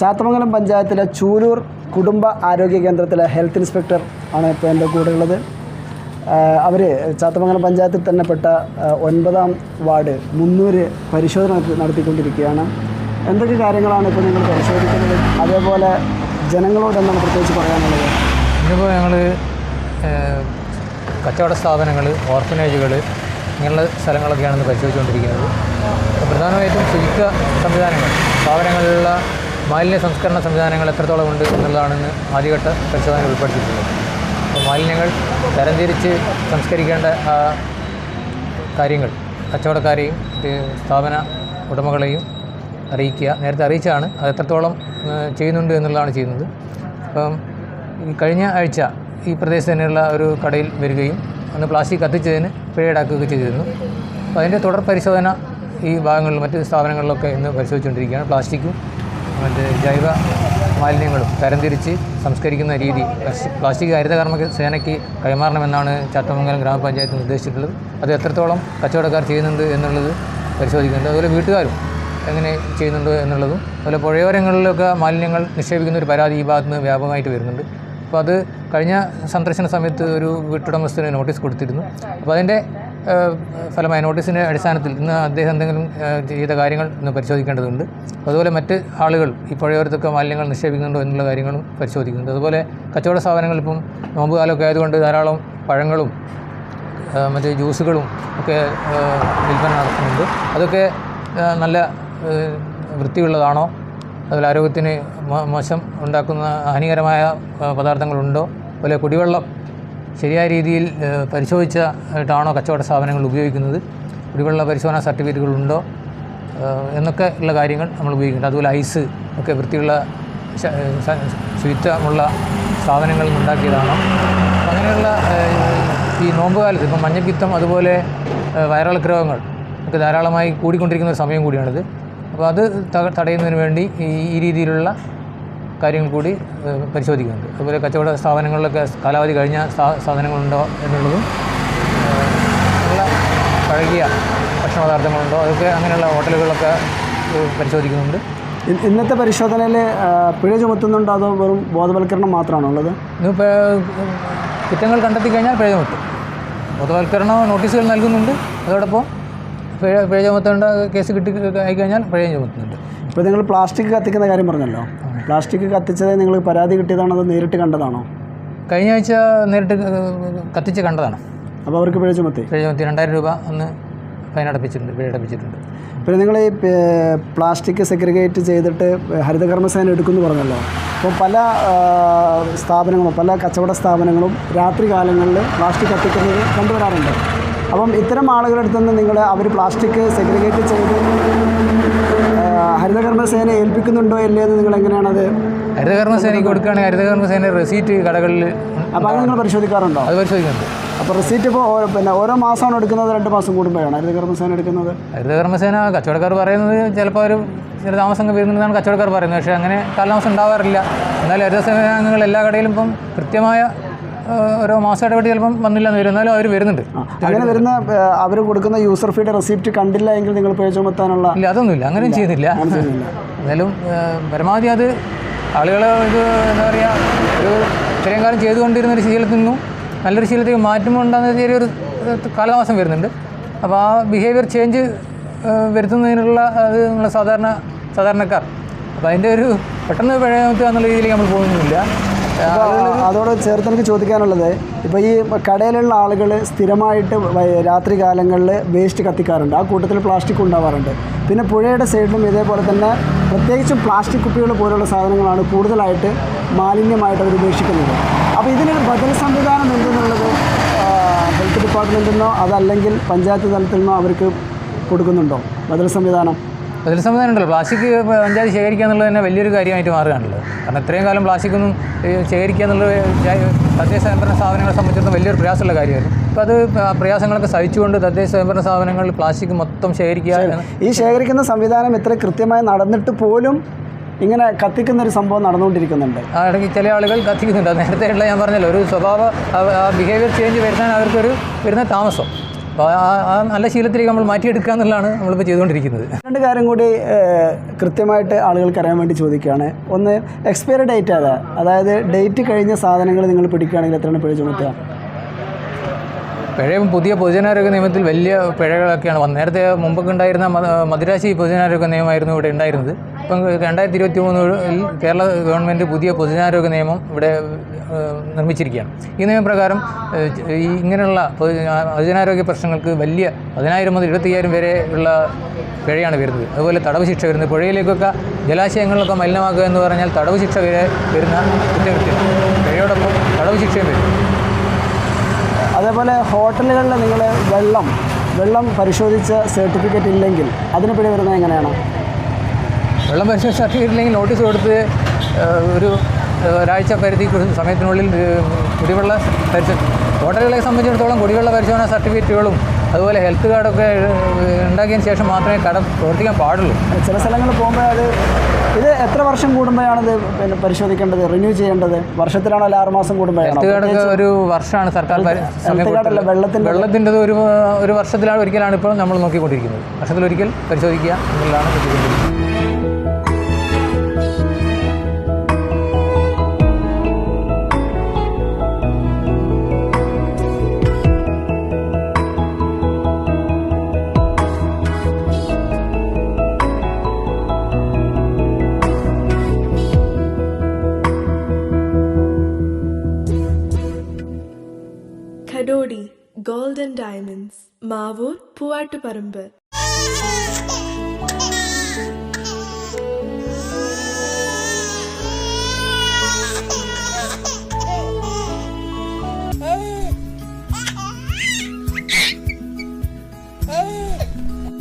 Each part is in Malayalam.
ചാത്തമംഗലം പഞ്ചായത്തിലെ ചൂലൂർ കുടുംബ ആരോഗ്യ കേന്ദ്രത്തിലെ ഹെൽത്ത് ഇൻസ്പെക്ടർ ആണ് ഇപ്പോൾ എന്റെ കൂടെ ഉള്ളത് അവർ ചാത്തമംഗലം പഞ്ചായത്തിൽ തന്നെ പെട്ട ഒൻപതാം വാർഡ് മുന്നൂറ് പരിശോധന നടത്തിക്കൊണ്ടിരിക്കുകയാണ്. എന്തൊക്കെ കാര്യങ്ങളാണ് ഇപ്പോൾ നിങ്ങൾ പരിശോധിക്കുന്നത്? അതേപോലെ ജനങ്ങളോട് എന്താണ് പ്രത്യേകിച്ച് പറയാനുള്ളത്? ഇതിപ്പോൾ ഞങ്ങൾ കച്ചവട സ്ഥാപനങ്ങൾ ഓർഫനേജുകൾ ഇങ്ങനെയുള്ള സ്ഥലങ്ങളൊക്കെയാണ് ഇന്ന് പരിശോധിച്ചുകൊണ്ടിരിക്കുന്നത്. പ്രധാനമായിട്ടും ശുചിത്വ സംവിധാനങ്ങൾ സ്ഥാപനങ്ങളിലുള്ള മാലിന്യ സംസ്കരണ സംവിധാനങ്ങൾ എത്രത്തോളം ഉണ്ട് എന്നുള്ളതാണ് ഇന്ന് ആദ്യഘട്ട പരിശോധന ഉൾപ്പെടുത്തിയിട്ടുള്ളത് അപ്പോൾ മാലിന്യങ്ങൾ തരംതിരിച്ച് സംസ്കരിക്കേണ്ട കാര്യങ്ങൾ കച്ചവടക്കാരെയും സ്ഥാപന ഉടമകളെയും അറിയിക്കുക. നേരത്തെ അറിയിച്ചാണ് അത് എത്രത്തോളം ചെയ്യുന്നുണ്ട് എന്നുള്ളതാണ് ചെയ്യുന്നത്. അപ്പം ഈ കഴിഞ്ഞ ആഴ്ച ഈ പ്രദേശത്ത് തന്നെയുള്ള ഒരു കടയിൽ വരികയും അന്ന് പ്ലാസ്റ്റിക് കത്തിച്ചതിന് പിഴ ഈടാക്കുകയൊക്കെ ചെയ്തിരുന്നു. അപ്പോൾ അതിന്റെ തുടർ പരിശോധന ഈ ഭാഗങ്ങളിൽ മറ്റ് സ്ഥാപനങ്ങളിലൊക്കെ ഇന്ന് പരിശോധിച്ചുകൊണ്ടിരിക്കുകയാണ്. പ്ലാസ്റ്റിക്കും മറ്റ് ജൈവ മാലിന്യങ്ങളും തരംതിരിച്ച് സംസ്കരിക്കുന്ന രീതി. പ്ലാസ്റ്റിക് ഹരിത കർമ്മ സേനയ്ക്ക് കൈമാറണമെന്നാണ് ചാത്തമംഗലം ഗ്രാമപഞ്ചായത്ത് നിർദ്ദേശിച്ചിട്ടുള്ളത്. അത് എത്രത്തോളം കച്ചവടക്കാർ ചെയ്യുന്നുണ്ട് എന്നുള്ളത് പരിശോധിക്കുന്നുണ്ട്. അതുപോലെ വീട്ടുകാരും എങ്ങനെ ചെയ്യുന്നുണ്ട് എന്നുള്ളതും അതുപോലെ പുഴയോരങ്ങളിലൊക്കെ മാലിന്യങ്ങൾ നിക്ഷേപിക്കുന്ന ഒരു പരാതി ഈ ഭാഗത്ത് നിന്ന് വ്യാപകമായിട്ട് വരുന്നുണ്ട്. അപ്പോൾ അത് കഴിഞ്ഞ സന്ദർശന സമയത്ത് ഒരു വീട്ടുടമസ്ഥന് നോട്ടീസ് കൊടുത്തിരുന്നു. അപ്പോൾ അതിന്റെ ഫലമായ നോട്ടീസിന്റെ അടിസ്ഥാനത്തിൽ ഇന്ന് അദ്ദേഹം എന്തെങ്കിലും ചെയ്ത കാര്യങ്ങൾ ഇന്ന് പരിശോധിക്കേണ്ടതുണ്ട്. അതുപോലെ മറ്റ് ആളുകൾ ഈ പുഴയോരത്തൊക്കെ മാലിന്യങ്ങൾ നിക്ഷേപിക്കുന്നുണ്ടോ എന്നുള്ള കാര്യങ്ങളും പരിശോധിക്കുന്നുണ്ട്. അതുപോലെ കച്ചവട സ്ഥാപനങ്ങൾ ഇപ്പം നോമ്പ് കാലമൊക്കെ ആയതുകൊണ്ട് ധാരാളം പഴങ്ങളും മറ്റ് ജ്യൂസുകളും ഒക്കെ വിൽപ്പന നടത്തുന്നുണ്ട്. അതൊക്കെ നല്ല വൃത്തിയുള്ളതാണോ? അതുപോലെ ആരോഗ്യത്തിന് മോശം ഉണ്ടാക്കുന്ന ഹാനികരമായ പദാർത്ഥങ്ങളുണ്ടോ? അതുപോലെ കുടിവെള്ളം ശരിയായ രീതിയിൽ പരിശോധിച്ചിട്ടാണോ കച്ചവട സ്ഥാപനങ്ങൾ ഉപയോഗിക്കുന്നത്? കുടിവെള്ള പരിശോധനാ സർട്ടിഫിക്കറ്റുകളുണ്ടോ എന്നൊക്കെ ഉള്ള കാര്യങ്ങൾ നമ്മൾ ഉപയോഗിക്കുന്നുണ്ട്. അതുപോലെ ഐസ് ഒക്കെ വൃത്തിയുള്ള ശുചിത്വമുള്ള സ്ഥാപനങ്ങളിൽ ഉണ്ടാക്കിയതാണ്? അങ്ങനെയുള്ള ഈ നോമ്പ് കാലത്ത് ഇപ്പം മഞ്ഞപ്പിത്തം അതുപോലെ വൈറൽ രോഗങ്ങൾ ഒക്കെ ധാരാളമായി കൂടിക്കൊണ്ടിരിക്കുന്ന ഒരു സമയം കൂടിയാണിത്. അപ്പോൾ അത് തടയുന്നതിന് വേണ്ടി ഈ രീതിയിലുള്ള കാര്യങ്ങൾ കൂടി പരിശോധിക്കുന്നുണ്ട്. അതുപോലെ കച്ചവട സ്ഥാപനങ്ങളിലൊക്കെ കാലാവധി കഴിഞ്ഞ സാധനങ്ങളുണ്ടോ എന്നുള്ളതും നല്ല പഴകിയ ഭക്ഷണ പദാർത്ഥങ്ങളുണ്ടോ അതൊക്കെ അങ്ങനെയുള്ള ഹോട്ടലുകളൊക്കെ പരിശോധിക്കുന്നുണ്ട്. ഇന്നത്തെ പരിശോധനയിൽ പിഴ ചുമത്തുന്നുണ്ടോ അതോ വെറും ബോധവൽക്കരണം മാത്രമാണോ ഉള്ളത് ഇന്നിപ്പോൾ കുറ്റങ്ങൾ കണ്ടെത്തി കഴിഞ്ഞാൽ പിഴ ചുമത്തും. ബോധവൽക്കരണ നോട്ടീസുകൾ നൽകുന്നുണ്ട്. അതോടൊപ്പം പിഴ പിഴ ചുമത്തേണ്ട കേസ് കിട്ടി ആയിക്കഴിഞ്ഞാൽ പിഴയും ചുമത്തുന്നുണ്ട്. ഇപ്പോൾ നിങ്ങൾ പ്ലാസ്റ്റിക് കത്തിക്കുന്ന കാര്യം പറഞ്ഞല്ലോ. പ്ലാസ്റ്റിക് കത്തിച്ചത് നിങ്ങൾ പരാതി കിട്ടിയതാണോ അതോ നേരിട്ട് കണ്ടതാണോ? കഴിഞ്ഞ ആഴ്ച നേരിട്ട് കത്തിച്ച് കണ്ടതാണ്. അപ്പോൾ അവർക്ക് പിഴ ചുമത്തി? പിഴ ചുമത്തി. രണ്ടായിരം രൂപ ഒന്ന് ഫൈൻ അടപ്പിച്ചിട്ടുണ്ട് പിഴ അടപ്പിച്ചിട്ടുണ്ട് പിന്നെ നിങ്ങൾ ഈ പ്ലാസ്റ്റിക് സെഗ്രിഗേറ്റ് ചെയ്തിട്ട് ഹരിതകർമ്മസേന എടുക്കുമെന്ന് പറഞ്ഞല്ലോ. അപ്പോൾ പല സ്ഥാപനങ്ങളും പല കച്ചവട സ്ഥാപനങ്ങളും രാത്രി കാലങ്ങളിൽ പ്ലാസ്റ്റിക് കത്തിക്കുന്നത് കണ്ടുവരാറുണ്ട്. അപ്പം ഇത്തരം ആളുകളുടെ അടുത്ത് നിന്ന് നിങ്ങൾ അവർ പ്ലാസ്റ്റിക് സെഗ്രിഗേറ്റ് ചെയ്ത് ഹരിതകർമ്മസേന ഏൽപ്പിക്കുന്നുണ്ടോ ഇല്ലേ എന്ന് നിങ്ങൾ എങ്ങനെയാണത് ഹരിതകർമ്മസേനയ്ക്ക് കൊടുക്കുകയാണെങ്കിൽ ഹരിതകർമ്മസേന റെസീറ്റ് കടകളിൽ അപ്പോൾ അത് നിങ്ങൾ പരിശോധിക്കാറുണ്ടോ? അത് പരിശോധിക്കുന്നുണ്ട്. അപ്പോൾ റെസീറ്റ് ഇപ്പോൾ പിന്നെ ഓരോ മാസമാണ് എടുക്കുന്നത് രണ്ട് മാസം കൂടുമ്പോഴാണ് ഹരിതകർമ്മസേന എടുക്കുന്നത്? ഹരിതകർമ്മസേന കച്ചവടക്കാർ പറയുന്നത് ചിലപ്പോൾ ഒരു ചില താമസം വരുന്നതാണ് കച്ചവടക്കാർ പറയുന്നത്. പക്ഷേ അങ്ങനെ കാലതാമസം ഉണ്ടാവാറില്ല. എന്നാലും ഹരിതസേന അംഗങ്ങൾ എല്ലാ കടയിലും ഇപ്പം കൃത്യമായ ഓരോ മാസം ഇടപെട്ട് ചിലപ്പം വന്നില്ല എന്ന് വരും. എന്നാലും അവർ വരുന്നുണ്ട്. അങ്ങനെ വരുന്ന അവർ കൊടുക്കുന്ന യൂസർ ഫീഡ് റെസിപ്റ്റ് കണ്ടില്ല എങ്കിൽ നിങ്ങൾ പിഴ ചുമത്താനുള്ള ഇല്ല അതൊന്നുമില്ല. അങ്ങനെയും ചെയ്യുന്നില്ല. എന്നാലും പരമാവധി അത് ആളുകൾ ഇത് എന്താ പറയുക ഒരു ഇത്രയും കാലം ചെയ്തുകൊണ്ടിരുന്ന ഒരു ശീലത്തിൽ നിന്നും നല്ലൊരു ശീലത്തേക്ക് മാറ്റം ഉണ്ടാകുന്ന ചെറിയൊരു കാലതാമസം വരുന്നുണ്ട്. അപ്പോൾ ആ ബിഹേവിയർ ചേഞ്ച് വരുത്തുന്നതിനുള്ള അത് നമ്മളെ സാധാരണ സാധാരണക്കാർ. അപ്പോൾ അതിന്റെ ഒരു പെട്ടെന്ന് പഴയ എന്നുള്ള രീതിയിലേക്ക് നമ്മൾ പോകുന്നില്ല. അതോട് ചേർത്ത് എനിക്ക് ചോദിക്കാനുള്ളത് ഇപ്പോൾ ഈ കടയിലുള്ള ആളുകൾ സ്ഥിരമായിട്ട് രാത്രി കാലങ്ങളിൽ വേസ്റ്റ് കത്തിക്കാറുണ്ട്. ആ കൂട്ടത്തിൽ പ്ലാസ്റ്റിക് ഉണ്ടാവാറുണ്ട്. പിന്നെ പുഴയുടെ സൈഡിലും ഇതേപോലെ തന്നെ പ്രത്യേകിച്ചും പ്ലാസ്റ്റിക് കുപ്പികൾ പോലുള്ള സാധനങ്ങളാണ് കൂടുതലായിട്ട് മാലിന്യമായിട്ട് അവർ ഉപേക്ഷിക്കുന്നത്. അപ്പോൾ ഇതിനൊരു ബദൽ സംവിധാനം എന്തെന്നുള്ളത് ഹെൽത്ത് ഡിപ്പാർട്ട്മെന്റിൽ നിന്നോ അതല്ലെങ്കിൽ പഞ്ചായത്ത് തലത്തിൽ നിന്നോ അവർക്ക് കൊടുക്കുന്നുണ്ടോ? ബദൽ സംവിധാനം. അതിൽ സംവിധാനം ഉണ്ടല്ലോ പ്ലാസ്റ്റിക് പഞ്ചായത്ത് ശേഖരിക്കുക എന്നുള്ളത് തന്നെ വലിയൊരു കാര്യമായിട്ട് മാറുകയാണല്ലോ. കാരണം ഇത്രയും കാലം പ്ലാസ്റ്റിക്കൊന്നും ശേഖരിക്കുക എന്നുള്ളത് തദ്ദേശ സ്വയംഭരണ സ്ഥാപനങ്ങളെ സംബന്ധിച്ചിടത്തോളം വലിയൊരു പ്രയാസമുള്ള കാര്യമായിരുന്നു. അപ്പോൾ അത് പ്രയാസങ്ങളൊക്കെ സഹിച്ചുകൊണ്ട് തദ്ദേശ സ്വയംഭരണ സ്ഥാപനങ്ങളിൽ പ്ലാസ്റ്റിക് മൊത്തം ശേഖരിക്കുക ഈ ശേഖരിക്കുന്ന സംവിധാനം ഇത്ര കൃത്യമായി നടന്നിട്ട് പോലും ഇങ്ങനെ കത്തിക്കുന്ന ഒരു സംഭവം നടന്നുകൊണ്ടിരിക്കുന്നുണ്ട്. ആ ഇടയ്ക്ക് ചില ആളുകൾ കത്തിക്കുന്നുണ്ട്. നേരത്തെയുള്ള ഞാൻ പറഞ്ഞല്ലോ ഒരു സ്വഭാവ ബിഹേവിയർ ചേഞ്ച് വരുത്താൻ അവർക്കൊരു വരുന്ന താമസം. അപ്പോൾ ആ നല്ല ശീലത്തിലേക്ക് നമ്മൾ മാറ്റിയെടുക്കുക എന്നുള്ളതാണ് നമ്മളിപ്പോൾ ചെയ്തുകൊണ്ടിരിക്കുന്നത്. രണ്ട് കാര്യം കൂടി കൃത്യമായിട്ട് ആളുകൾക്ക് അറിയാൻ വേണ്ടി ചോദിക്കുകയാണ്. ഒന്ന് എക്സ്പയറി ഡേറ്റ് അതാ അതായത് ഡേറ്റ് കഴിഞ്ഞ സാധനങ്ങൾ നിങ്ങൾ പിടിക്കുകയാണെങ്കിൽ എത്രയാണ് പിഴ ചുമത്തുക? പിഴയും പുതിയ പൊതുജനാരോഗ്യ നിയമത്തിൽ വലിയ പിഴകളൊക്കെയാണ് വന്നത്. നേരത്തെ മുമ്പൊക്കെ ഉണ്ടായിരുന്ന മദിരാശി പൊതുജനാരോഗ്യ നിയമമായിരുന്നു ഇവിടെ ഉണ്ടായിരുന്നത്. ഇപ്പം രണ്ടായിരത്തി ഇരുപത്തി മൂന്നിൽ കേരള ഗവൺമെന്റ് പുതിയ പൊതുജനാരോഗ്യ നിയമം ഇവിടെ നിർമ്മിച്ചിരിക്കുകയാണ്. ഈ നിയമപ്രകാരം ഇങ്ങനെയുള്ള പൊതുജനാരോഗ്യ പ്രശ്നങ്ങൾക്ക് വലിയ പതിനായിരം മുതൽ ഇരുപത്തയ്യായിരം വരെ ഉള്ള പിഴയാണ് വരുന്നത്. അതുപോലെ തടവ് ശിക്ഷ വരുന്നത്. പുഴയിലേക്കൊക്കെ ജലാശയങ്ങളിലൊക്കെ മലിനമാക്കുക എന്ന് പറഞ്ഞാൽ തടവ് ശിക്ഷ വരെ വരുന്ന കുറ്റകൃത്യം പിഴയോടൊപ്പം തടവ് ശിക്ഷയും വരും. അതേപോലെ ഹോട്ടലുകളിൽ നിങ്ങൾ വെള്ളം വെള്ളം പരിശോധിച്ച സർട്ടിഫിക്കറ്റ് ഇല്ലെങ്കിൽ അതിന് പിഴ വരുന്നത് എങ്ങനെയാണ്? വെള്ളം പരിശോധന സർട്ടിഫിക്കറ്റ് ഇല്ലെങ്കിൽ നോട്ടീസ് കൊടുത്ത് ഒരു ഒരാഴ്ച പരിധി സമയത്തിനുള്ളിൽ കുടിവെള്ള പരിശോധന ഹോട്ടലുകളെ സംബന്ധിച്ചിടത്തോളം കുടിവെള്ള പരിശോധന സർട്ടിഫിക്കറ്റുകളും അതുപോലെ ഹെൽത്ത് കാർഡൊക്കെ ഉണ്ടാക്കിയതിന് ശേഷം മാത്രമേ കട പ്രവർത്തിക്കാൻ പാടുള്ളൂ. ചില സ്ഥലങ്ങളിൽ പോകുമ്പോൾ അത് ഇത് എത്ര വർഷം കൂടുമ്പോഴാണ് ഇത് പിന്നെ പരിശോധിക്കേണ്ടത് റിന്യൂ ചെയ്യേണ്ടത്? വർഷത്തിലാണോ അല്ല ആറുമാസം കൂടുമ്പോഴാണ്? ഹെൽത്ത് കാർഡൊക്കെ ഒരു വർഷമാണ് സർക്കാർ വെള്ളത്തിന്റെ. വെള്ളത്തിന്റെ വെള്ളത്തിന്റെത് ഒരു ഒരു വർഷത്തിലാണ് ഒരിക്കലാണ് ഇപ്പോൾ നമ്മൾ നോക്കിക്കൊണ്ടിരിക്കുന്നത്. വർഷത്തിലൊരിക്കൽ പരിശോധിക്കുക എന്നുള്ളതാണ് ചെയ്തുകൊണ്ടിരിക്കുന്നത് Kadodi Gold and Diamonds Mavoor Poovattuparamba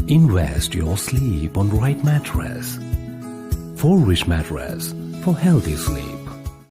Invest your sleep on right mattress. For rich mattress for healthy sleep.